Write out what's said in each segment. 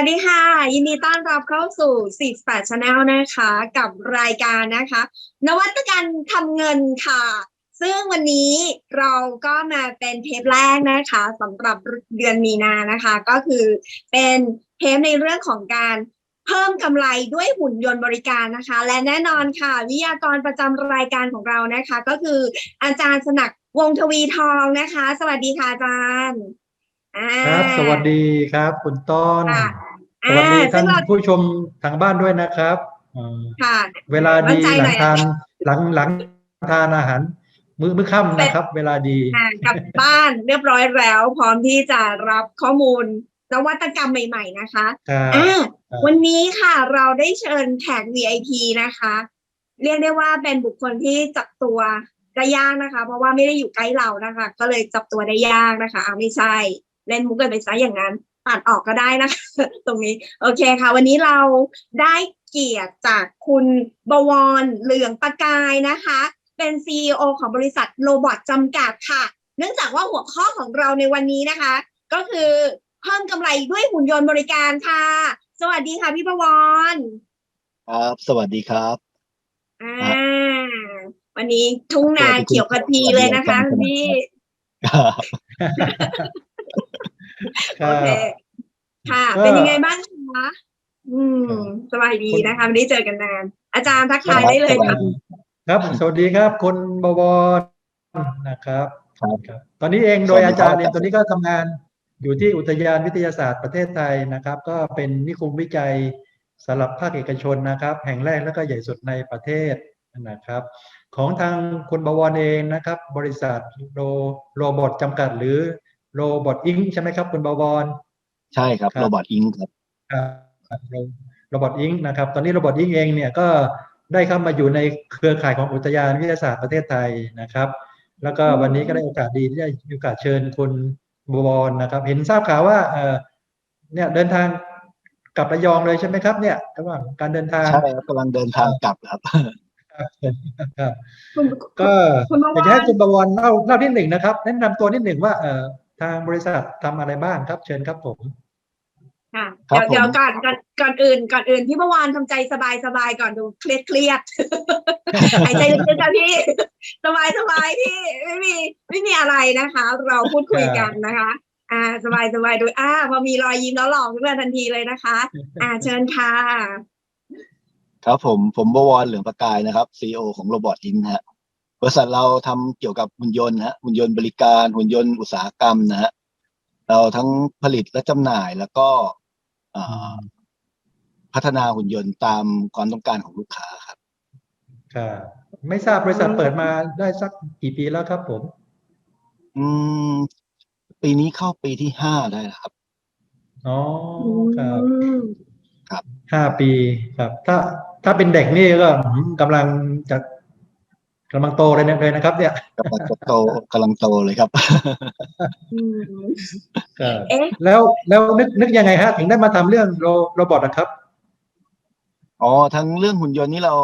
วัสดีค่ะ ยินดีต้อนรับเข้าสู่48 Channel นะคะ กับรายการนะคะ นวัตกรรมทำเงินค่ะ ซึ่งวันนี้เราก็มาเป็นเทปแรกนะคะสำหรับเดือนมีนานะคะ ก็คือเป็นเทปในเรื่องของการเพิ่มกำไรด้วยหุ่นยนต์บริการนะคะ และแน่นอนค่ะ วิทยากรประจำรายการของเรานะคะ ก็คืออาจารย์สนักวงศ์ทวีทองนะคะ สวัสดีค่ะอาจารย์อ่าครับ สวัสดีครับ คุณต้นค่ะ สวัสดีอ่าท่านซึ่งเราผู้ชมทางบ้านด้วยนะครับอ่าค่ะเวลามั่ดีนใจหหน่ลัองยทานหลังหลังทานอาหารมื้อมื้อค่ำนะครับ เวลาดีอ่ากลับบ้านเรียบร้อยแล้ว พร้อมที่จะรับข้อมูลนวัตกรรมใหม่ ๆ นะคะครับอ่าครับวันนี้ค่ะเราได้เชิญแขก VIP นะคะ เรียกได้ว่าเป็นบุคคลที่จับตัวได้ยากนะคะ เพราะว่าไม่ได้อยู่ใกล้เรานะคะ ก็เลยจับตัวได้ยากนะคะอ่าไม่ใช่ เล่นมุกกันไปซะอย่างนั้น ตัดออกก็ได้นะคะตรงนี้ โอเคค่ะ วันนี้เราได้เกียรติจากคุณบวรเหลืองประกายนะคะ เป็น CEO ของบริษัทโรบอทจำกัดค่ะ เนื่องจากว่าหัวข้อของเราในวันนี้นะคะ ก็คือเพิ่มกำไรด้วยหุ่นยนต์บริการค่ะ สวัสดีค่ะพี่บวรครับ สวัสดีครับอ่าครับวันนี้ทุ่งนาเขียวขจีเลยนะคะคุณพี่ค โอรับเคค่ะก็เป็นยังไงบ้างคะอืมสบายดีนะคะไม่ได้เจอกันนาน อาจารย์ทักทายได้เลยค่ะครับ สวัสดีครับคุณบวรนะครับครับครับตอนนี้เองโดยสวัสดีอาจารย์ครับเองตอนนี้ก็ทำงานอยู่ที่อุทยานวิทยาศาสตร์ประเทศไทยนะครับ ก็เป็นนิคมวิจัยสำหรับภาคเอกชนนะครับ แห่งแรกและก็ใหญ่สุดในประเทศนะครับ ของทางคุณบวรเองนะครับ บริษัทโรโรบอทจำกัดหรือ โรบอทอิงใช่ไหมครับ คุณบวรใช่ครับครับโรบอทอิงครับครับโรบอทอิงนะครับ ตอนนี้โรบอทอิงเองเนี่ยก็ได้เข้ามาอยู่ในเครือข่ายของอุทยานวิทยาศาสตร์ประเทศไทยนะครับ แล้วก็วันนี้ก็ได้โอกาสดีที่ได้มีโอกาสเชิญคุณบวรนะครับ เห็นทราบข่าวว่าเออเนี่ยเดินทางกลับระยองเลยใช่ไหมครับ เนี่ยระหว่างการเดินทางใช่ครับกำลังเดินทางกลับครับครับคุณก็คุณบวรอยากจะให้คุณบวรเล่าเล่านิดหนึ่งนะครับ แนะนำตัวนิดหนึ่งว่าเอ่อ ทางบริษัททำอะไรบ้างครับเชิญครับผมค่ะครัเดี๋ยวบผมเดี๋ยวก่อนก่อนก่อนอื่น ก่อนอื่นพี่บวรทำใจสบายสบายก่อนดูเครียดเครียดหายใจลึกๆค่ะพี่สบายสบายพี่ไม่มีไม่มีอะไรนะคะ เราพูดคุยกันนะคะ อ่า สบายสบายดูอ่า พอมีรอยยิ้มแล้วหลอกขึ้นมาทันทีเลยนะคะ อ่า เชิญค่ะ ครับผมผมบวรเหลืองประกายนะครับ CEO ของโรบอทอิงฮะ บริษัทเราทำเกี่ยวกับหุ่นยนต์ฮะหุ่นยนต์บริการหุ่นยนต์อุตสาหกรรมนะฮะเราทั้งผลิตและจำหน่ายแล้วก็เอ่อพัฒนาหุ่นยนต์ตามความต้องการของลูกค้าครับครับไม่ทราบบริษัทเปิดมาได้สักกี่ปีแล้วครับผม อืม ปีนี้เข้าปีที่ห้าได้แล้วครับอ๋อครับอืมห้าปีครับ ถ้าถ้าเป็นเด็กนี่ก็อืมกำลังจะ กำลังโตเลยเนี่ยเลยนะครับ เนี่ยกำลังจะโตกำลังโตเลยครับอืมครับเอ๊ะแล้วแล้วนึกนึกยังไงฮะ ถึงได้มาทำเรื่องโรโรบอทนะครับอ๋อทั้งเรื่องหุ่นยนต์นี่เรา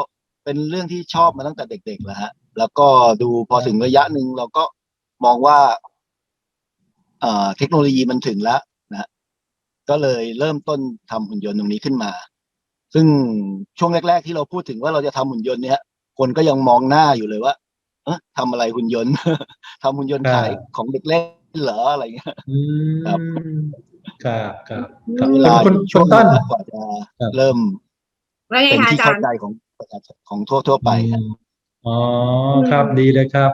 เป็นเรื่องที่ชอบมาตั้งแต่เด็กๆแล้วฮะ แล้วก็ดูพอถึงระยะหนึ่งเราก็มองว่าเอ่อเทคโนโลยีมันถึงแล้วนะฮะก็เลยเริ่มต้นทำหุ่นยนต์ตรงนี้ขึ้นมา ซึ่งช่วงแรก ๆ ที่เราพูดถึงว่าเราจะทำหุ่นยนต์เนี่ย คนก็ยังมองหน้าอยู่เลยว่าเอะทำอะไรหุ่นยนต์ ทำหุ่นยนต์ครับขายของเด็กเล่นเหรออะไรเงี้ยอืมครับครับครับครับเวลาคุณช่คุวณงต้นกว่าจะครับเริ่มว่าไงเป็นคะที่อาจาเข้ารย์ใจของประชาชนของทั่วทั่วๆไปครับอืมอ๋อครับดีเลยครับ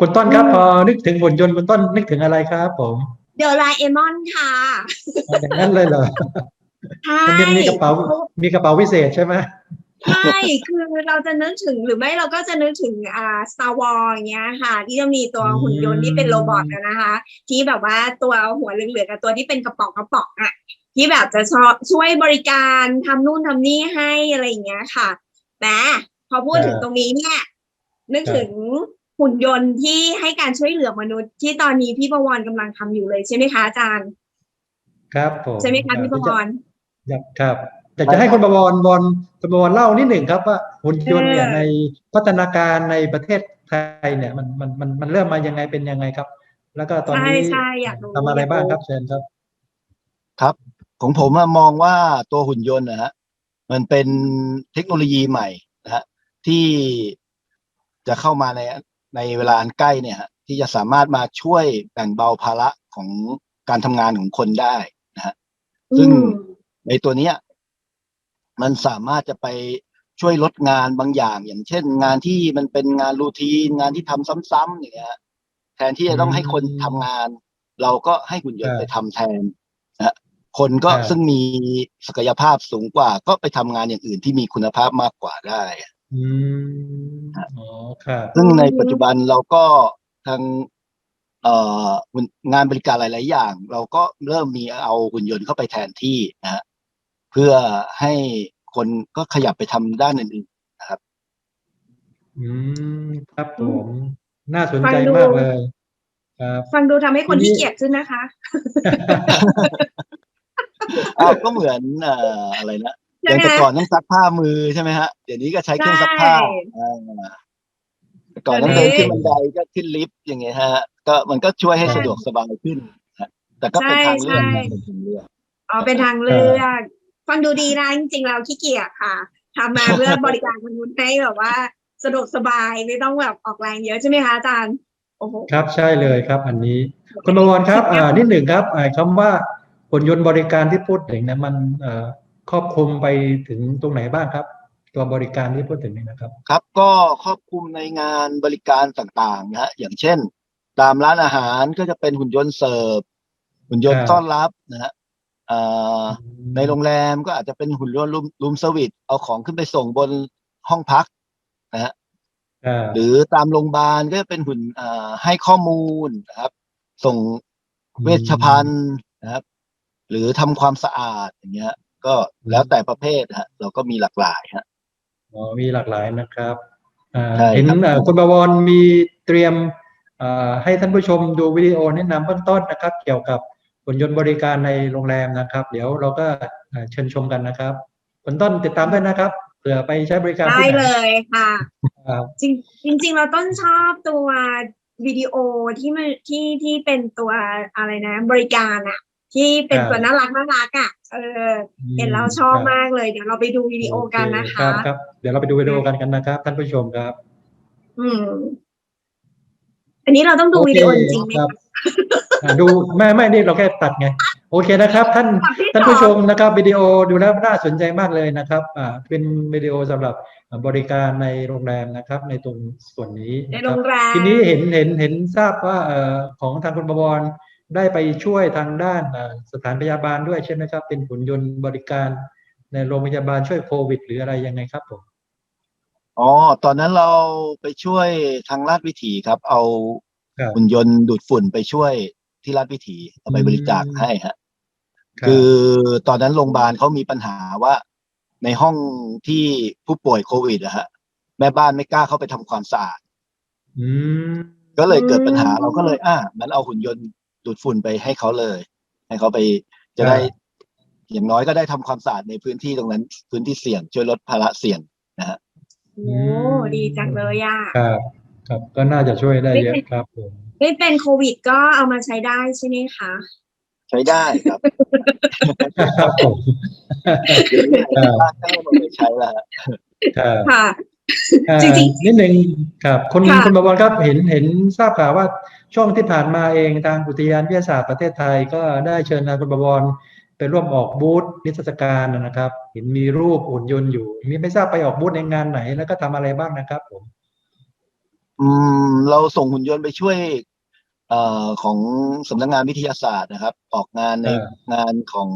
คุณต้นครับพอนึกถึงหุ่นยนต์คุณต้นนึกถึงอะไรครับ ผมเดลาเอมอนค่ะอ๋ออย่างนั้นเลยเหรอใช่มันยังมีกระเป๋ามีกระเป๋าวิเศษใช่ไหม ใช่คือเราจะนึกถึงหรือไม่เราก็จะนึกถึงอ่า Star Wars อย่างเงี้ยค่ะ ที่จะมีตัวอืมหุ่นยนต์ที่เป็นโรบอทอะนะคะ ที่แบบว่าตัวหัวเหลืองๆกับตัวที่เป็นกระป๋องกระป๋องอะที่แบบจะชอบช่วยบริการทำนู่นทำนี่ให้อะไรอย่างเงี้ยค่ะแต่พอพูดถึงตรงนี้เนี่ยนึกถึงหุ่นยนต์ที่ให้การช่วยเหลือมนุษย์ ที่ตอนนี้พี่ประวรกำลังทำอยู่เลยใช่ไหมคะอาจารย์ ครับผมใช่ไหมคะพี่ประวรอยากครับ อยากจะให้คุณประวรวรคุณประวรเล่านิดหนึ่งครับว่าหุ่นยนต์เนี่ยเออในพัฒนาการในประเทศไทยเนี่ยมันมันมันมันเริ่มมายังไงเป็นยังไงครับ แล้วก็ตอนใช่นี้ใช่อยากรู้ทำอะไรยกบ้างครับเชิญครับ ครับ ของผมอะมองว่าตัวหุ่นยนต์นะฮะมันเป็นเทคโนโลยีใหม่นะฮะที่จะเข้ามาในในเวลาอันใกล้เนี่ยฮะที่จะสามารถมาช่วยแบ่งเบาภาระของการทำงานของคนได้นะฮะซึ่งอืมในตัวเนี้ย มันสามารถจะไปช่วยลดงานบางอย่าง อย่างเช่น งานที่มันเป็นงานรูทีนงานที่ทำซ้ำๆอย่างเงี้ยฮะแทนที่จะต้องให้คนทำงาน เราก็ให้หุ่นยนต์ครับไปทำแทนนะฮะคนก็ครับซึ่งมีศักยภาพสูงกว่า ก็ไปทำงานอย่างอื่นที่มีคุณภาพมากกว่าได้อืมอ๋อครับซึ่งในปัจจุบันเราก็ทางเอ่องานบริการหลาย ๆ อย่าง เราก็เริ่มมีเอาหุ่นยนต์เข้าไปแทนที่นะฮะเพื่อให้คนก็ขยับไปทำด้านอื่นอืมครับผม น่าสนฟังใจดูมากเลยครับฟังดูทำให้คนทีนี้ที่เกียจขึ้นนะคะๆอ้าวก็เหมือนเอ่ออะไรนะอใช่ย่างไหมแต่ก่อนต้องซักผ้ามือใช่ไหมฮะ เดี๋ยวนี้ก็ใช้เครื่องซักผ้าใช่อ่าแต่ก่อนต้องเดี๋เดิยวนนี้ขึ้นบันไดก็ขึ้นลิฟต์อย่างเงี้ยฮะ ก็มันก็ช่วยให้ใช่สะดวกสบายขึ้นฮะแต่ก็เป็นใช่ทางเลือกใช่นะเป็นทางเลือกอ๋อเป็นทางเลือก ฟังดูดีนะจริงๆเราขี้เกียจค่ะทำมาเพื่อบริการมนุษย์ให้แบบว่าสะดวกสบายไม่ต้องแบบออกแรงเยอะใช่ไหมคะอาจารย์โอ้โหครับใช่เลยครับ อันนี้คุณประวรครับอ่านิดหนึ่งครับอ่าคำว่าหุ่นยนต์บริการที่พูดถึงเนะมันเอ่อครอบคลุมไปถึงตรงไหนบ้างครับ ตัวบริการที่พูดถึงนี่นะครับ ครับ ก็ครอบคลุมในงานบริการต่างๆนะฮะอย่างเช่น ตามร้านอาหารก็จะเป็นหุ่นยนต์เสิร์ฟหุ่นยนต์ครับต้อนรับนะฮะเอ่อ ในโรงแรมก็อาจจะเป็นหุ่นยนต์รูมเซอร์วิสเอาของขึ้นไปส่งบนห้องพักนะฮะอ่าหรือตามโรงพยาบาลก็จะเป็นหุ่นเอ่อให้ข้อมูลนะครับ ส่งเวชภัณฑ์นะครับ หรือทำความสะอาดอย่างเงี้ย ก็แล้วแต่ประเภทฮะ เราก็มีหลากหลายฮะอ๋อมีหลากหลายนะครับอ่าใช่ครับเห็นอ่าคุณประวรมีเตรียมอ่าให้ท่านผู้ชมดูวิดีโอแนะนำเบื้องต้นนะครับ เกี่ยวกับ หุ่นยนต์บริการในโรงแรมนะครับ เดี๋ยวเราก็อ่าเชิญชมกันนะครับคุณต้นติดตามด้วยนะครับเผื่อไปใช้บริการได้ที่ไหนเลยค่ะครับจริงจริงๆเราต้นชอบตัววิดีโอที่มันที่ที่เป็นตัวอะไรนะ บริการอะที่เป็นตัวน่ารักน่ารักอะเออเห็นแล้วชอบมากเลยเดี๋ยวเราไปดูวิดีโอกันนะโอเคะรับครับ เดี๋ยวเราไปดูวิดีโอกันกันนะครับ ท่านผู้ชมครับ อืม อันนี้เราต้องดูวิดีโอจริงๆไหมครัคะบอ่า ดูไม่ไม่นี่เราแค่ตัดไง โอเคนะครับ ท่านตัดที่ท่านสอผู้ชงมนะครับวิดีโอดูแล้วน่าสนใจมากเลยนะครับอ่าเป็นวิดีโอสำหรับบริการในโรงแรมนะครับ ในตรงส่วนนี้ในนะคโรรับงแรมทีนี้เห็นเห็นเห็นทราบว่าเอ่อของทางคุณประวรได้ไปช่วยทางด้านอ่าสถานพยาบาลด้วยใช่ไหมครับ เป็นหุ่นยนต์บริการในโรงพยาบาลช่วยโควิด หรืออะไรยังไงครับผมอ๋อตอนนั้นเราไปช่วยทางราชวิถีครับ เอา ครับ หุ่นยนต์ดูดฝุ่นไปช่วยที่ราชวิถีเอาไปบริจาคให้ฮะ รับคือตอนนั้นโรงพยาบาลเขามีปัญหาว่า ในห้องที่ผู้ป่วยโควิดอะฮะ แม่บ้านไม่กล้าเข้าไปทำความสะอาด อืมก็เลยเกิดปัญหาอืมเราก็เลย อะงั้นเอาหุ่นยนต์ดูดฝุ่นไปให้เขาเลย ให้เขาไปจะได้ อย่างน้อยก็ได้ทำความสะอาดในพื้นที่ตรงนั้น พื้นที่เสี่ยงช่วยลดภาระเสี่ยงนะฮะโอ้ดีจังเลยอะ ครับ ครับก็น่าจะช่วยได้เยอะครับผมไม่เป็นโควิดก็เอามาใช้ได้ใช่ไหมคะใช้ได้ครับครับผมเดี๋ยวนี้ทางบ้านก็เริ่มเอาไปใช้แล้วฮะครับค่ะอ่าจริงนิดหนึ่งครับคุณค่ะคุณบวรครับเห็นเห็นทราบข่าวว่าช่วงที่ผ่านมาเองทางอุทยานวิทยาศาสตร์ประเทศไทยก็ได้เชิญทางคุณบวรไปร่วมออกบูธนิทรรศการนะครับ เห็นมีรูปหุ่นยนต์อยู่ มีไม่ทราบไปออกบูธในงานไหนแล้วก็ทำอะไรบ้างนะครับผม อืมเราส่งหุ่นยนต์ไปช่วย เอ่อของสำนักงานวิทยาศาสตร์นะครับ ออกงานในเออ งานของ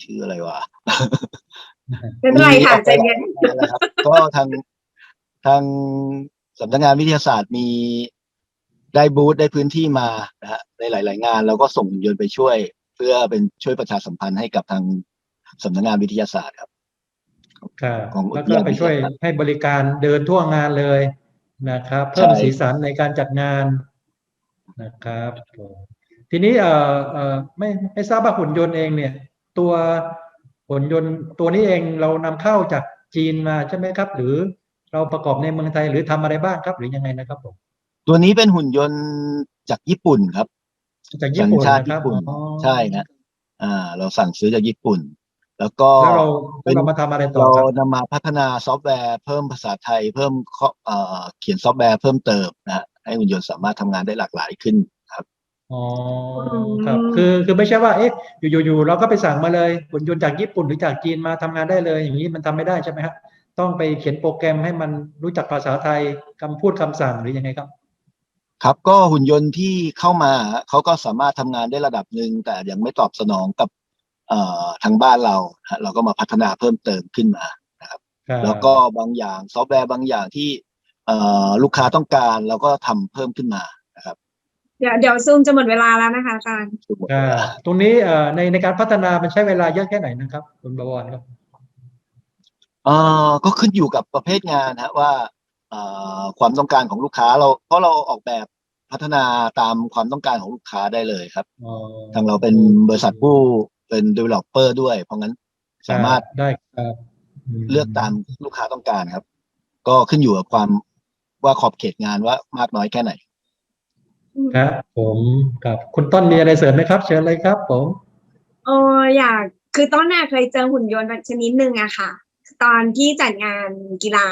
ชื่ออะไรวะ ไม่เป็นไรค่ะใจเย็นนะครับ ก็ทางทางสำนักงานวิทยาศาสตร์มีได้บูธได้พื้นที่มานะฮะในหลาย ๆ งานเราก็ส่งหุ่นยนต์ไปช่วย เพื่อเป็นช่วยประชาสัมพันธ์ให้กับทางสำนักงานวิทยาศาสตร์ครับครับ ของแล้วก็ไปช่วยให้บริการเดินทั่วงานเลยนะครับ เพิ่มใช่สีสันในการจัดงานนะครับผมทีนี้เอ่อเอ่อไม่ไม่ทราบว่าหุ่นยนต์เองเนี่ย ตัวหุ่นยนต์ตัวนี้เองเรานำเข้าจากจีนมาใช่ไหมครับ หรือเราประกอบในเมืองไทยหรือทำอะไรบ้างครับ หรือยังไงนะครับผมตัวนี้เป็นหุ่นยนต์จากญี่ปุ่นครับ จากญี่ปุ่นสัญชาตินะครับญี่ปุ่นอ๋อใช่ฮะอ่า เราสั่งซื้อจากญี่ปุ่น แล้วก็แล้วเราเป็นเรามาทำอะไรต่อเราครับนำมาพัฒนาซอฟต์แวร์เพิ่มภาษาไทยเพิ่มข้อเอ่อเขียนซอฟต์แวร์เพิ่มเติมนะฮะให้หุ่นยนต์สามารถทำงานได้หลากหลายขึ้นครับอ๋อครับคือคือไม่ใช่ว่าเอ๊ะอยู่ๆอยู่เราก็ไปสั่งมาเลยหุ่นยนต์จากญี่ปุ่นหรือจากจีนมาทำงานได้เลย อย่างนี้มันทำไม่ได้ใช่ไหมครับต้องไปเขียนโปรแกรมให้มันรู้จักภาษาไทยคำพูดคำสั่งหรือยังไงครับครับก็หุ่นยนต์ที่เข้ามาเขาก็สามารถทำงานได้ระดับหนึ่งแต่ยังไม่ตอบสนองกับเอ่อ ทางบ้านเรานะฮะเราก็มาพัฒนาเพิ่มเติมขึ้นมาครับ แล้วก็บางอย่างซอฟต์แวร์บางอย่างที่เอ่อลูกค้าต้องการเราก็ทำเพิ่มขึ้นมานะครับเดี๋ยวเดี๋ยวซูมจะหมดเวลาแล้วนะคะอาจารย์ทุกหมดอ่าเวลาตรงนี้เอ่อในในการพัฒนามันใช้เวลาเยอะแค่ไหนนะครับคุณบวรครับเอ่อก็ขึ้นอยู่กับประเภทงานฮะว่าเอ่อความต้องการของลูกค้าเราเพราะเราออกแบบพัฒนาตามความต้องการของลูกค้าได้เลยครับอ๋อทางเราเป็นบริษัทผู้ เป็น developer ด้วย เพราะงั้นสามารถได้ครับมเลือกตามลูกค้าต้องการครับ ก็ขึ้นอยู่กับความว่าขอบเขตงานว่ามากน้อยแค่ไหน ครับ ผมครับคุณต้นมีอะไรเสริมไหมครับ เชิญเลยครับ ผมโอ้อยากคือต้นน่ะเคยเจอหุ่นยนต์ชนิดหนึ่งอะค่ะ ตอนที่จัดงานกีฬา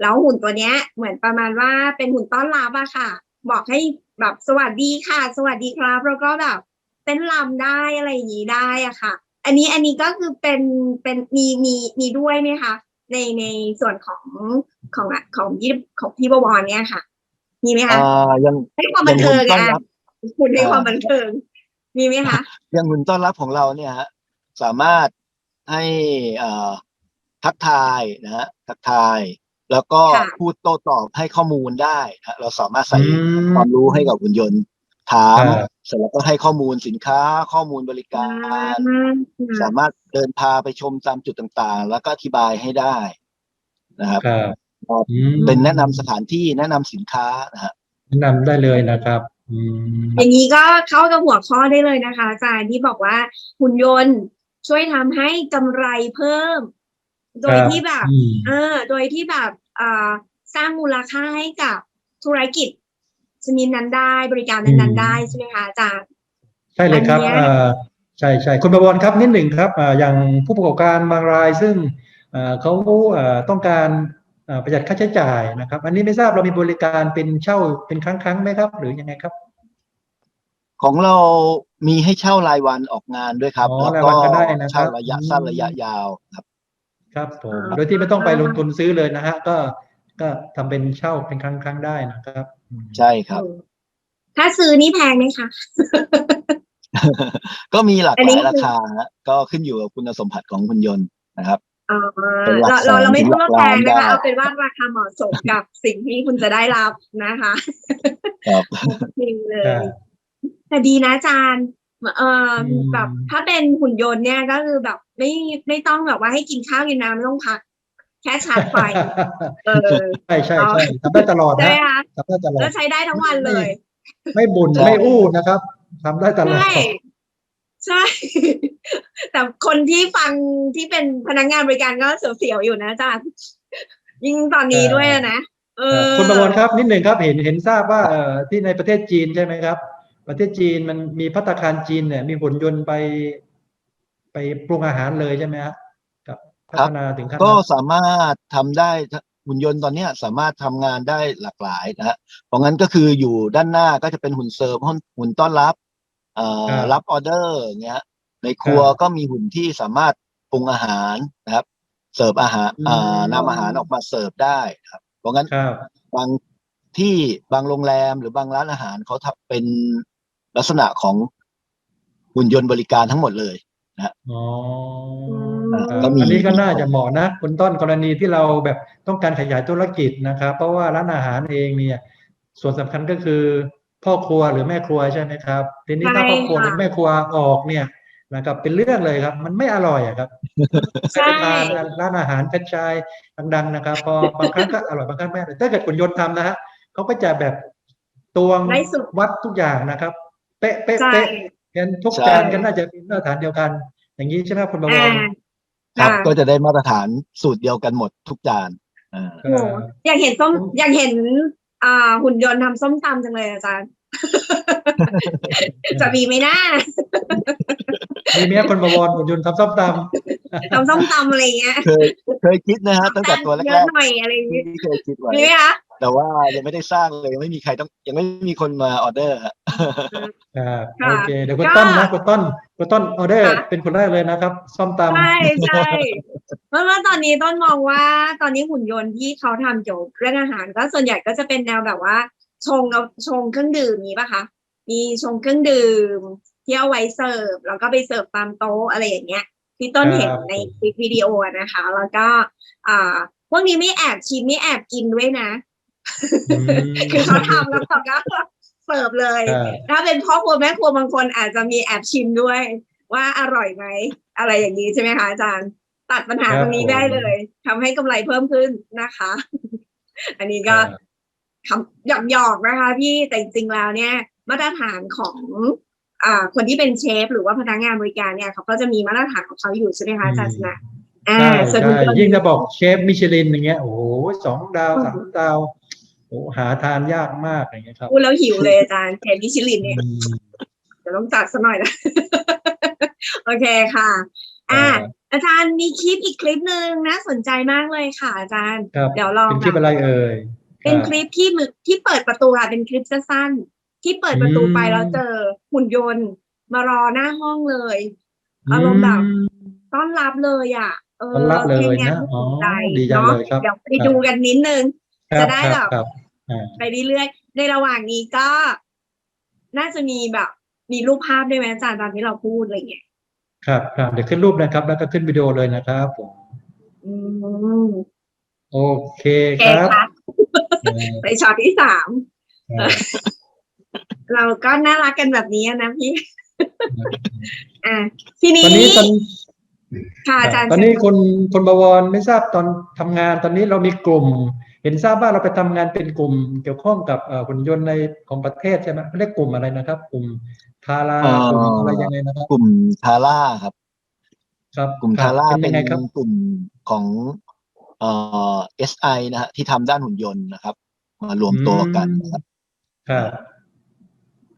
แล้วหุ่นตัวเนี้ย เหมือนประมาณว่าเป็นหุ่นต้อนรับอะค่ะ บอกให้แบบสวัสดีค่ะ สวัสดีครับ แล้วก็แบบเต้นรำได้อะไรอย่างนี้ได้อะค่ะ อันนี้อันนี้ก็คือเป็นเป็นมีมีมีด้วยไหมคะในในส่วนของของอะของพี่ของพี่บวรเนี่ยค่ะ มีไหมคะอ่ายังให้ความบันเทิงยังหุ่นต้อนอะรับหุ่นให้อ่าความบันเทิง มีไหมคะอย่างหุ่นต้อนรับของเราเนี่ยฮะสามารถให้อ่าทักทายนะฮะทักทาย แล้วก็ค่ะ พูดโต้ตอบให้ข้อมูลได้นะฮะเราสามารถใส่อืม ความรู้ให้กับหุ่นยนต์ ถามครับเสร็จแล้วก็ให้ข้อมูลสินค้าข้อมูลบริการ สามารถเดินพาไปชมตามจุดต่างๆ แล้วก็อธิบายให้ได้นะครับครับ ครับอืมเป็นแนะนำสถานที่แนะนำสินค้านะฮะแนะนำได้เลยนะครับอืม อย่างนี้ก็เข้ากับหัวข้อได้เลยนะคะอาจารย์ที่บอกว่าหุ่นยนต์ช่วยทำให้กำไรเพิ่ม โดยที่แบบ อืม เออ โดยที่แบบเอ่อสร้างมูลค่าให้กับธุรกิจ ชนิดนั้นได้บริการนั้นๆได้ใช่ไหมคะอาจารย์ ใช่เลยครับอันเนี้ยเอ่อใช่ใช่คุณประวรครับนิดหนึ่งครับอ่าอย่างผู้ประกอบการบางราย ซึ่งเอ่อเขาเอ่อต้องการเอ่อประหยัดค่าใช้จ่ายนะครับ อันนี้ไม่ทราบเรามีบริการเป็นเช่าเป็นครั้งครั้งๆไหมครับ หรือยังไงครับ ของเรามีให้เช่ารายวันออกงานด้วยครับอ๋อแล้วรายวันก็ได้นะครับเช่าระยะสั้นอืมระยะยาวครับ ครับผมอ่าโดยที่ไม่ต้องไปลงทุนซื้อเลยนะฮะก็ก็ทำเป็นเช่าเป็นครั้งครั้งๆได้นะครับอืม ใช่ครับเออถ้าซื้อนี่แพงไหมคะ ก็มีหลากอันหนี้ลายราคาฮะก็ขึ้นอยู่กับคุณสมบัติของหุ่นยนต์นะครับอ๋อเป็นหลักเราเราเราไม่แสนพูดว่าแพงถึงหลักล้านได้นะคะเอาเป็นว่าราคาเหมาะสมกับสิ่งที่คุณจะได้รับนะคะครับจริงเลครัยบแต่ดีนะอาจารย์เอ่ออมแบบถ้าเป็นหุ่นยนต์เนี่ยก็คือแบบไม่ไม่ต้องแบบว่าให้กินข้าวกินน้ำไม่ต้องพัก แค่ชาร์จไฟเออใช่ใช่ใช่ทำได้ตลอดใช่นะไหมคะทำได้ตลอดแล้วใช้ได้ทั้งวันเลย ไม่บ่นใช่ไม่อู้นะครับทำได้ตลอดใช่ใช่ แต่คนที่ฟังที่เป็นพนักงานบริการก็เสียวๆอยู่นะอาจารย์ยิ่งตอนนี้ด้วยอะนะเออคุณประมวลครับ นิดหนึ่งครับเห็นเห็นทราบว่าเอ่อที่ในประเทศจีนใช่ไหมครับ ประเทศจีนมันมีพัตตาคารจีนเนี่ย มีหุ่นยนต์ไป ไปปรุงอาหารเลยใช่ไหมฮะกับ พัฒนาถึงขั้นก็นั้นสามารถทำได้หุ่นยนต์ตอนเนี้ยสามารถทำงานได้หลากหลายนะฮะเพราะงั้นก็คืออยู่ด้านหน้าก็จะเป็นหุ่นเซิร์ฟหุ่นหุ่นต้อนรับเอ่อรับออเดอร์อย่างเงี้ยในครัวก็มีหุ่นที่สามารถปรุงอาหารนะครับ เสิร์ฟอาหารอ่านำอาหารออกมาเสิร์ฟได้ครับ เพราะงั้นครับบางที่บางโรงแรมหรือบางร้านอาหารเขาทำเป็นลักษณะของหุ่นยนต์บริการทั้งหมดเลยอ๋ออืมมเอ่อ ก็มีอันนี้ก็น่าจะเหมาะนะคุณต้นกรณีที่เราแบบต้องการขยายธุรกิจนะครับ เพราะว่าร้านอาหารเองเนี่ย ส่วนสำคัญก็คือ พ่อครัวหรือแม่ครัวใช่ไหมครับทีนี้ถ้าใช่พ่อครัวหรือค่ะแม่ครัวออกเนี่ยนะครับเป็นเรื่องเลยครับ มันไม่อร่อยอะครับใช่ไปทานร้านอาหารกระชายดัง ๆ นะครับ พอบางครั้งก็อร่อยบางครั้งไม่อร่อยถ้าเกิดคุณยนต์ทำนะฮะเขาก็จะแบบตวงได้สุดวัดทุกอย่างนะครับ เป๊ะเป๊ะใช่เป๊ะกันทุกใช่จานกันน่าจะเป็นมาตรฐานเดียวกัน อย่างนี้ใช่ไหมครับคุณบวอ่าร ครับค่ะก็จะได้มาตรฐานสูตรเดียวกันหมดทุกจานอ่า โอ้โหอยากเห็นส้มอยากเห็น อ่า หุ่นยนต์ทำส้มตำจังเลยอาจารย์ จะมีไหมนะมีเมียคนบวรคุณยนต์ทำส้มต ทำส้มตำอะไรเงี้ยเคยเคยคิดนะฮะตั้งแต่ตัวแรเยอะกหน่อยอะไรๆอย่างเงี้ยที่เคยคิดไว้มีไหมคะแต่ว่ายังไม่ได้สร้างเลยยังไม่มีใครต้องยังไม่มีคนมาออเดอร์ฮะำครับค่ะโอเคเดี๋ยวคุณก็ต้นนะคุณต้นคุณต้นออเดอร์ค่ะเป็นคนแรกเลยนะครับส้มตำใช่ใช่เพราะว่าตอนนี้ต้นมองว่าตอนนี้หุ่นยนต์ที่เขาทำเกี่ยวกับเรื่องอาหาร ก็ส่วนใหญ่ก็จะเป็นแนวแบบว่าชงเอาชงเครื่องดื่มนี้ป่ะคะมีชงเครื่องดื่มที่เอาไว้เสิร์ฟแล้วก็ไปเสิร์ฟตามโต๊ะอะไรอย่างเงี้ย ที่ต้นเห็นในคลิปวิดีโอนะคะ แล้วก็อ่าพวกนี้ไม่แอบชิมไม่แอบกินด้วยนะอืมคือเขาทำแล้วเขาก็เสิร์ฟเลยครับถ้าเป็นพ่อครัวแม่ครัวบางคนอาจจะมีแอบชิมด้วย ว่าอร่อยไหมอะไรอย่างนี้ใช่ไหมคะอาจารย์ ตัดปัญหาครับตรงนี้ได้ผมเลยทำให้กำไรเพิ่มขึ้นนะคะ อันนี้ก็ครับคำหยอกหยอกๆนะคะพี่แต่จริงๆแล้วเนี่ย มาตรฐานของอ่า คนที่เป็นเชฟหรือว่าพนักงานบริการเนี่ยเขาก็จะมีมาตรฐานของเขาอยู่ใช่ไหมคะอาจารย์ชนะอ่าใช่ส่วนใช่คุณต้นยิ่งจะบอกเชฟมิชลินอย่างเงี้ยโอ้โหสองดาวสามดาวโอ้หาทานยากมากอย่างเงี้ยครับพูดแล้วหิวเลยอาจารย์เชฟมิชลินเนี่ยอืมเดี๋ยวต้องจัดซะหน่อยนะโอเคค่ะ อ่า อาจารย์มีคลิปอีกคลิปหนึ่งนะสนใจมากเลยค่ะ อาจารย์ครับเดี๋ยวลองเป็นคลิปแบบอะไรเอ่ยเป็นรับคลิปที่มือที่เปิดประตูค่ะเป็นคลิปสั้นๆ ที่เปิดประตูไปอืมแล้วเจอหุ่นยนต์ มารอหน้าห้องเลย อารมณ์แบบอืมต้อนรับเลยอะ เออต้อนรับเลยแค่นี้นะก็อ๋อสนใจดีจังเนาะเลยครับเดี๋ยวไปครับดูกันนิดนึงครับจะได้ครับแบบครับอ่าไปเรื่อยๆในระหว่างนี้ก็ น่าจะมีแบบ มีรูปภาพด้วยไหมอาจารย์ตามที่เราพูดอะไรอย่างเงี้ยครับครับเดี๋ยวขึ้นรูปนะครับ แล้วก็ขึ้นวิดีโอเลยนะครับผมอืมโอเคโอเคครับค่ะเออไปช็อตที่สาม เออเราก็น่ารักกันแบบนี้นะพี่ อะทีนี้ตอนนี้ตอนค่ะอาจารย์ตอนนี้คนคนบวรไม่ทราบตอนทำงาน ตอนนี้เรามีกลุ่ม เห็นทราบว่าเราไปทำงานเป็นกลุ่ม เกี่ยวข้องกับเอ่อหุ่นยนต์ในของประเทศใช่ไหมเขาเรียกกลุ่มอะไรนะครับ กลุ่มทาราเอ่อกลุ่มอะไรยังไงนะครับ กลุ่มทาร่าครับ ครับกลุ่มคทาบร่าเป็นเป็ยันงไงครับกลุ่มของเอ่อ SI นะฮะที่ทำด้านหุ่นยนต์นะครับ มารวมตัวกันนะครับครับ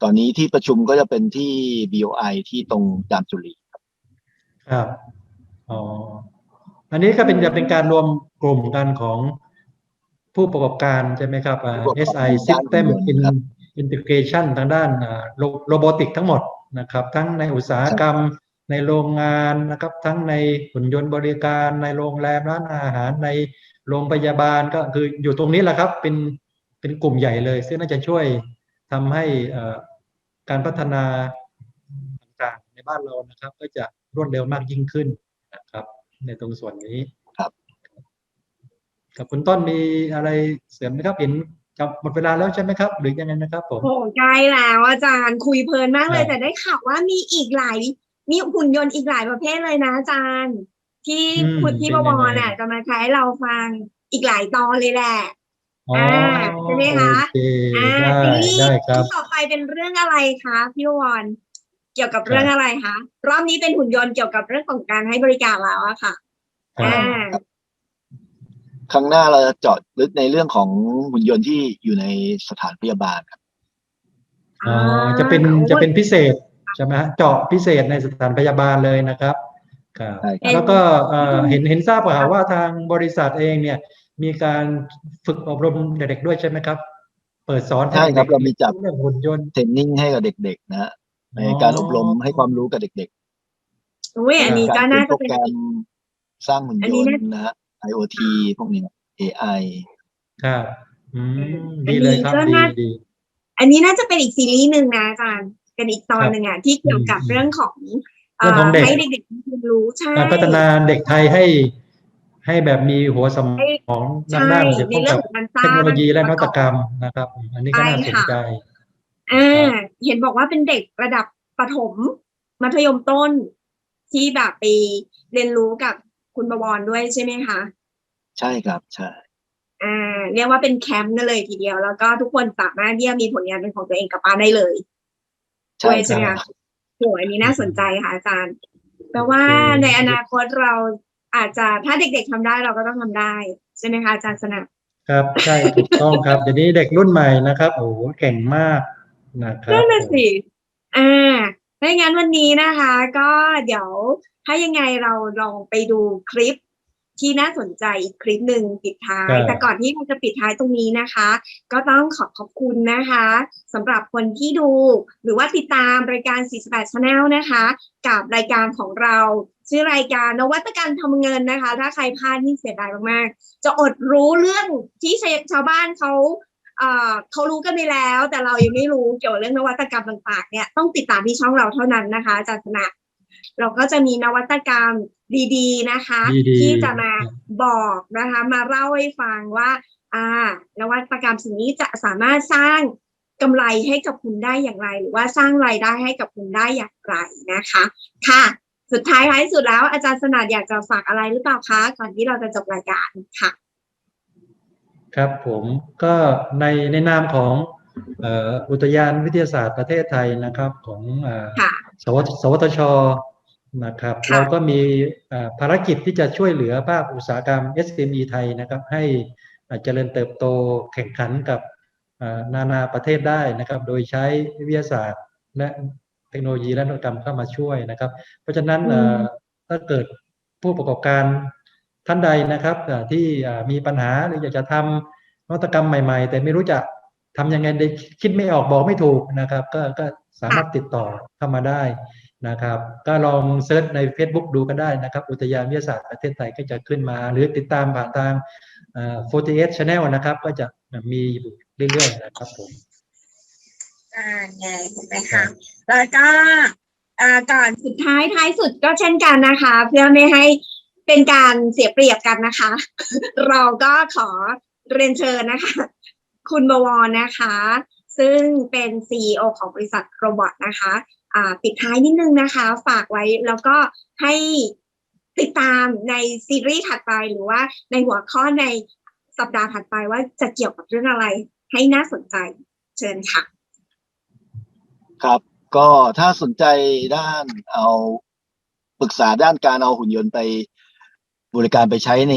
ตอนนี้ที่ประชุมก็จะเป็นที่ BOI ที่ตรงจามจุรีครับอ๋ออันนี้ก็เป็นจะเป็นการรวมกลุ่มกันของผู้ประกอบการใช่ไหมครับอ่าผู้ประกอบการ SI ด้าน System หุ่นยนต์ครับ Integration ทางด้านอ่าโรโรบอติกทั้งหมดนะครับ ทั้งในอุตสาหกรรมในโรงงานนะครับ ทั้งในหุ่นยนต์บริการในโรงแรมร้านอาหารในโรงพยาบาลก็คืออยู่ตรงนี้แหละครับ เป็นเป็นกลุ่มใหญ่เลย ซึ่งน่าจะช่วยทำให้เอ่อ การพัฒนาต่างๆในบ้านเรานะครับ ก็จะรวดเร็วมากยิ่งขึ้นนะครับ ในตรงส่วนนี้ครับกับคุณต้นมีอะไรเสริมไหมครับเห็นจะหมดเวลาแล้วใช่ไหมครับหรือยังไงนะครับผมโอ้ใกล้แล้วอาจารย์คุยเพลินมากเลยครับแต่ได้ข่าวว่ามีอีกหลายมีหุ่นยนต์อีกหลายประเภทเลยนะอาจารย์ ที่อืมคุณพี่เป็บนยังวไงรน่ะจะมาใช้เราฟังอีกหลายตอนเลยแหละ อ๋อใช่ไหมคะโอเคอ่าได้ทีนี้ได้ครับต่อไปเป็นเรื่องอะไรคะพี่บวรเกี่ยวกับเรื่องอะไรคะรอบนี้เป็นหุ่นยนต์เกี่ยวกับเรื่องของการให้บริการแล้วอะค่ะครับอ่าครั้งหน้าเราจะเจาะลึกในเรื่องของหุ่นยนต์ที่อยู่ในสถานพยาบาลครับอ๋อจะเป็นจะเป็นพิเศษใช่ไหมฮะเจาะพิเศษในสถานพยาบาลเลยนะครับครับใช่ครับแล้วก็เอ่อเห็นเห็นทราบว่าว่าทางบริษัทเองเนี่ย มีการฝึกอบรมเด็กๆด้วยใช่ไหมครับ เปิดสอนใช่ครับด็กๆเรามีจัดเรื่องหุ่นยนต์เทรนนิ่งให้กับเด็ก ๆ นะฮะในอ๋อการอบรมให้ความรู้กับเด็กอุ้ยๆอันนี้ก็การน่าโปจะรเป็นแกรมสร้างหุ่นอัยนนี้นน่าต์นะฮะ IoT พวกนี้ AI ครับอืมอันนี้ดีเลยครับก็ดีน่าดีอันนี้น่าจะเป็นอีกซีรีส์หนึ่งนะอาจารย์เป็นอีกตอนหนึ่งอะที่เกี่ยวกับอืมเรื่องของอ่าเรื่องของเด็กให้เด็กๆเรียนรู้ใช่การพัฒนาเด็กไทยให้ ให้แบบมีหัวสมให้องใช่ด้านๆเกี่ยวในข้องเรื่อกังบของการสร้างเทคโนโลยีและนวัตกรรมนะครับ อันนี้ก็น่าใช่สนค่ะใจอ่าเห็นบอกว่าเป็นเด็กระดับประถม มัธยมต้น ที่แบบไปเรียนรู้กับคุณบวรด้วยใช่ไหมคะใช่ครับใช่อ่าเรียกว่าเป็นแคมป์นั่นเลยทีเดียว แล้วก็ทุกคนสามารถเยี่ยมมีผลงานเป็นของตัวเองกลับบ้านได้เลยใช่ด้วยใช่ไหมครัคะบโหอันนี้น่าสนใจค่ะอาจารย์แปลว่าโอเคในอนาคตเรา อาจจะถ้าเด็กๆทำได้เราก็ต้องทำได้ ใช่ไหมคะอาจารย์สนับครับใช่ถูกต้องครับเดี๋ยวนี้เด็กรุ่นใหม่นะครับโอ้โหเก่งมากนะครับนั่นน่ะสิอ่าถ้าอย่างนั้นวันนี้นะคะ ก็เดี๋ยวถ้ายังไงเราลองไปดูคลิปที่น่าสนใจอีกคลิปหนึ่งปิดท้าย แต่ก่อนที่เราจะปิดท้ายตรงนี้นะคะ ก็ต้องขอขอบคุณนะคะสำหรับคนที่ดูหรือว่าติดตามรายการ 48 Channel นะคะ กับรายการของเรา ชื่อรายการนวัตกรรมทำเงินนะคะ ถ้าใครพลาดนี่เสียดายมากๆ จะอดรู้เรื่องที่ชาวบ้านเขาเอ่อเขารู้กันไปแล้ว แต่เรายังไม่รู้เกี่ยวกับเรื่องนวัตกรรมต่างๆเนี่ยต้องติดตามที่ช่องเราเท่านั้นนะคะอาจารย์ธนะเราก็จะมีนวัตกรรมดีๆนะคะดีๆที่จะมาบอกนะคะ มาเล่าให้ฟังว่า อ่านวัตกรรมสิ่งนี้จะสามารถสร้างกำไรให้กับคุณได้อย่างไร หรือว่าสร้างรายได้ให้กับคุณได้อย่างไรนะคะ ค่ะ สุดท้ายท้ายสุดแล้วอาจารย์สนาดอยากจะฝากอะไรหรือเปล่าคะก่อนที่เราจะจบรายการค่ะ ครับผมก็ในในนามของเอ่ออุทยานวิทยาศาสตร์ประเทศไทยนะครับของเอ่อค่ะสวสวทชนะครับค่ะเราก็มีเอ่อภารกิจที่จะช่วยเหลือภาคอุตสาหกรรม SME ไทยนะครับ ให้เอ่อเจริญเติบโตแข่งขันกับเอ่อนานาประเทศได้นะครับ โดยใช้วิทยาศาสตร์และ เทคโนโลยีและนวัตกรรมเข้ามาช่วยนะครับ เพราะฉะนั้นเอ่อถ้าเกิดผู้ประกอบการท่านใดนะครับเอ่อที่เอ่อมีปัญหาหรืออยากจะทำนวัตกรรมใหม่ ๆ แต่ไม่รู้จะทำยังไงได้คิดไม่ออกบอกไม่ถูกนะครับ ก็ก็สามารถติดต่อเข้ามาได้นะครับ ก็ลองเซิร์ชใน Facebook ดูก็ได้นะครับ อุทยานวิทยาศาสตร์ประเทศไทยก็จะขึ้นมา หรือติดตามผ่านทางเอ่อ48 Channel นะครับ ก็จะมีอยู่เรื่อยๆนะครับผม อ่าไงเห็นไหมคะแล้วก็อ่าก่อนสุดท้ายท้ายสุดก็เช่นกันนะคะ เพื่อไม่ให้เป็นการเสียเปรียบกันนะคะ เราก็ขอเรียนเชิญนะคะ คุณบวรนะคะ ซึ่งเป็น CEO ของบริษัทโรบอทนะคะอ่าปิดท้ายนิดนึงนะคะ ฝากไว้แล้วก็ให้ติดตามในซีรีส์ถัดไปหรือว่าในหัวข้อในสัปดาห์ถัดไปว่าจะเกี่ยวกับเรื่องอะไรให้น่าสนใจเชิญค่ะ ครับ ก็ถ้าสนใจด้านเอาปรึกษาด้านการเอาหุ่นยนต์ไปบริการไปใช้ใน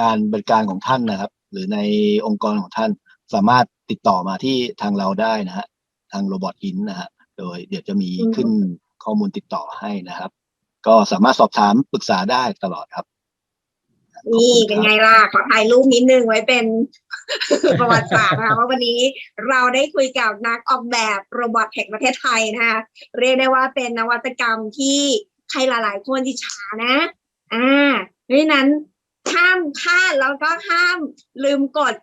งานบริการของท่านนะครับ หรือในองค์กรของท่านสามารถติดต่อมาที่ทางเราได้นะฮะทางโรบอทอินนะฮะโดยเดี๋ยวจะมีขึ้นข้อมูลติดต่อให้นะครับ ก็สามารถสอบถามปรึกษาได้ตลอดครับ นี่ขอบคุณครับเป็นไงล่ะขอถ่ายรูปนิดนึงไว้เป็นประวัติศาสตร์นะคะว่าวันนี้เราได้คุยกับนักออกแบบโรบอทแห่งประเทศไทยนะคะเรียกได้ว่าเป็นนวัตกรรมที่ใครหลายๆคนอิจฉานะ อ่าเพราะฉะนั้นห้ามพลาดแล้วก็ห้ามลืมกด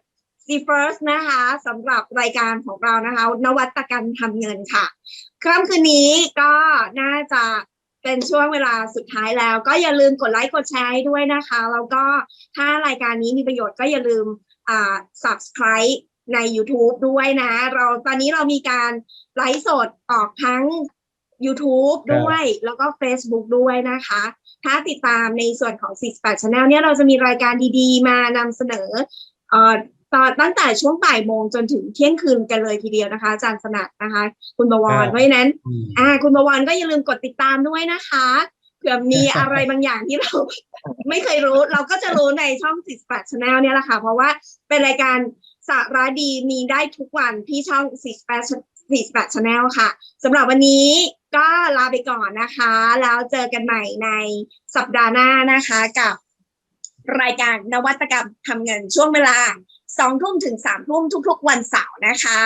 C first นะคะสำหรับรายการของเรานะคะ นวัตกรรมทำเงินค่ะค่ำคืนนี้ก็น่าจะ เป็นช่วงเวลาสุดท้ายแล้ว ก็อย่าลืมกดไลค์กดแชร์ให้ด้วยนะคะ แล้วก็ถ้ารายการนี้มีประโยชน์ก็อย่าลืมอ่า subscribe ใน YouTube ด้วยนะ เราตอนนี้เรามีการไลฟ์สดออกทั้ง YouTube ครับด้วย แล้วก็ Facebook ด้วยนะคะ ถ้าติดตามในส่วนของ 48 Channel เนี่ยเราจะมีรายการดีๆ มานำเสนอเอ่อ ตอนตั้งแต่ช่วงบ่ายโมงจนถึงเที่ยงคืนกันเลยทีเดียวนะคะอาจารย์สนัดนะคะ คุณบวรครับเพราะฉะนั้นอืมอ่า คุณบวรก็อย่าลืมกดติดตามด้วยนะคะเผื่อมีอะไรบางอย่างที่เราไม่เคยรู้ เราก็จะรู้ในช่อง48 Channel เนี่ยแหละค่ะ เพราะว่าเป็นรายการสาระดีมีได้ทุกวันที่ช่อง48 48 Channel ค่ะสำหรับวันนี้ก็ลาไปก่อนนะคะ แล้วเจอกันใหม่ในสัปดาห์หน้านะคะกับรายการนวัตกรรมทำเงินช่วงเวลา สองทุ่มถึงสามทุ่มทุก ๆ วันเสาร์นะคะ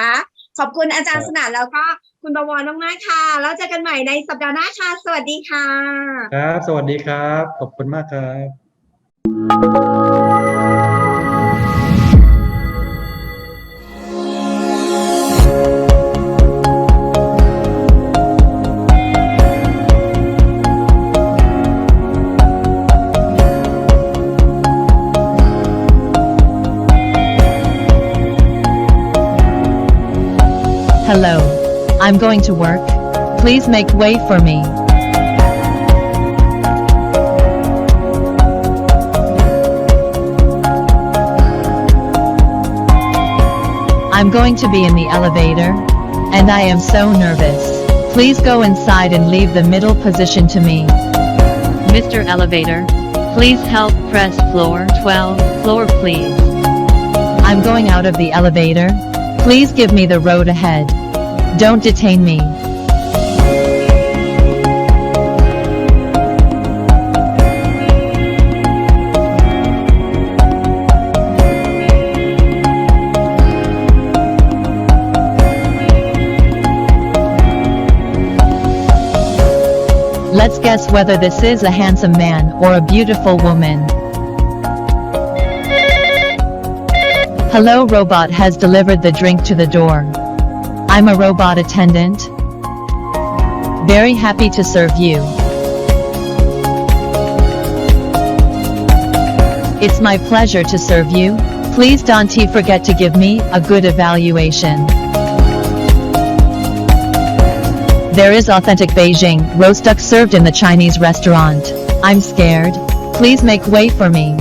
ขอบคุณอาจารย์ครับสนานแล้วก็คุณประวรมากๆค่ะ แล้วเจอกันใหม่ในสัปดาห์หน้าค่ะ สวัสดีค่ะ ครับ สวัสดีครับ ขอบคุณมากครับ Hello. I'm going to work. Please make way for me. I'm going to be in the elevator. And I am so nervous. Please go inside and leave the middle position to me. Mr. Elevator, please help press floor 12, floor please. I'm going out of the elevator. Please give me the road ahead. Don't detain me. Let's guess whether this is a handsome man or a beautiful woman. Hello robot has delivered the drink to the door. I'm a robot attendant. Very happy to serve you. It's my pleasure to serve you. Please don't forget to give me a good evaluation. There is authentic Beijing roast duck served in the Chinese restaurant. I'm scared. Please make way for me.